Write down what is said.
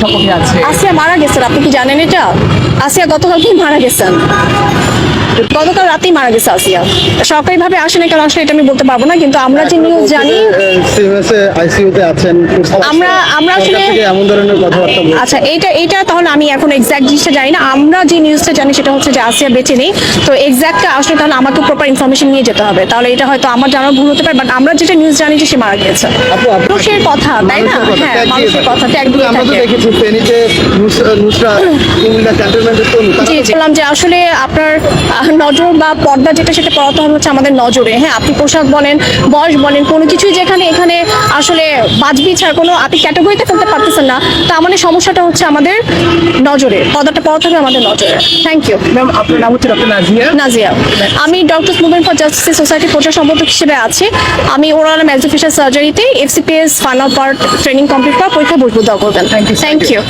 সম্পর্কে আছে। আসিয়া মারা গেছেন আপনি কি জানেন এটা? আসিয়া গতকালকেই মারা গেছেন। গতকাল রাতেই মারা গেছে আসিয়া। সরকারিভাবে আসে না কেন? আসলে এটা আমি বলতে পারব না কিন্তু আমরা যে নিউজ জানি সিএমএসে আইসিইউতে আছেন আমরা- আমরা আসলে- এমন ধরনের কথাবার্তা বলছে। আচ্ছা এইটা এইটা তাহলে আমি এখন এক্সাক্ট জিনিসটা জানি না। আমরা যে নিউজটা জানি সেটা হচ্ছে যে আসিয়া বেঁচে নেই। তো এক্সাক্টটা আসলে তাহলে আমাকে প্রপার ইনফরমেশন নিয়ে যেতে হবে। তাহলে এটা হয়তো আমার জানার ভুল হতে পারে বাট আমরা যেটা নিউজ জানি যে সে মারা গিয়েছে। আপু- মানুষের কথা তাই না? হ্যাঁ মানুষের কথা ত্যাগ দিয়ে আমরা তো দেখেছি ফেনীতে নুস- নুসরা কুমিল্লা ক্যান্টনমেন্টের জি বললাম যে আসলে আপনার নজর বা পর্দা যেটা সেটা পড়াতে হবে হচ্ছে আমাদের নজরে। হ্যাঁ আপনি পোশাক বলেন বয়স বলেন কোনো কিছুই যেখানে এখানে আসলে বাজবি ছাড়া কোনো আপনি ক্যাটাগরিতে ফেলতে পারতেছেন না। তা মানে সমস্যাটা হচ্ছে আমাদের নজরে। পর্দাটা পড়াতে হবে আমাদের নজরে। থ্যাংক ইউ ম্যাম আপনার নাম হচ্ছে ডক্টর নাজিয়া নাজিয়া আমি doctor movement for justice society প্রচার সম্পাদক হিসেবে আছি। আমি oral maxillofacial সার্জারিতে FCPS final part training complete করা পরীক্ষা বসবো দেওয়া করবেন থ্যাংক ইউ